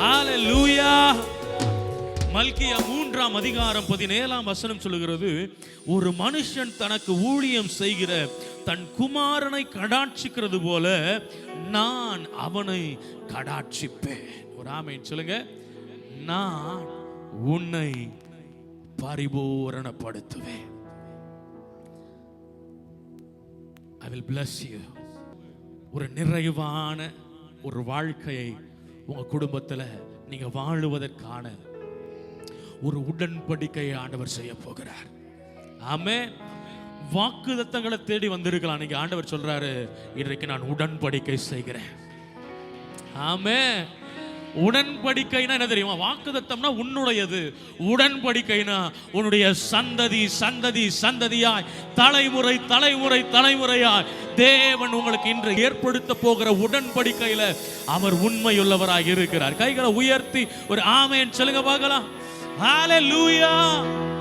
ஹalleluya மல்கியா மூன்றாம் அதிகாரம் பதினேழாம் வசனம் சொல்லுகிறது ஒரு மனுஷன் தனக்கு ஊழியம் செய்கிற தன் குமாரனை கடாட்சிக்கிறது போல நான் அவனை கடாட்சிப்பேன். ஒரு ஆமைன்னு சொல்லுங்க. நான் உன்னை பரிபூரணப்படுத்துவேன். ஐ வில் பிளஸ் யூ ஒரு நிறைவான ஒரு வாழ்க்கையை உங்க குடும்பத்துல நீங்க வாழுவதற்கான ஒரு உடன்படிக்கையை ஆண்டவர் செய்ய போகிறார். ஆமே வாக்குதத்தங்களை தேடி வந்திருக்கலாம். நீங்க ஆண்டவர் சொல்றாரு இன்றைக்கு நான் உடன்படிக்கை செய்கிறேன். ஆமே உடன்படிக்கைனா என்ன தெரியுமா? வாக்குதத்தம்னா உன்னுடையது. உடன்படிக்கைனா உன்னுடைய சந்ததி சந்ததி சந்ததியாய் தலைமுறை தலைமுறை தலைமுறையாய் தேவன் உங்களுக்கு இன்று ஏற்படுத்த போகிற உடன்படிக்கையில அவர் உண்மையுள்ளவராக இருக்கிறார். கைகளை உயர்த்தி ஒரு ஆமையன் சொல்லுங்க பார்க்கலாம். ஹalleluya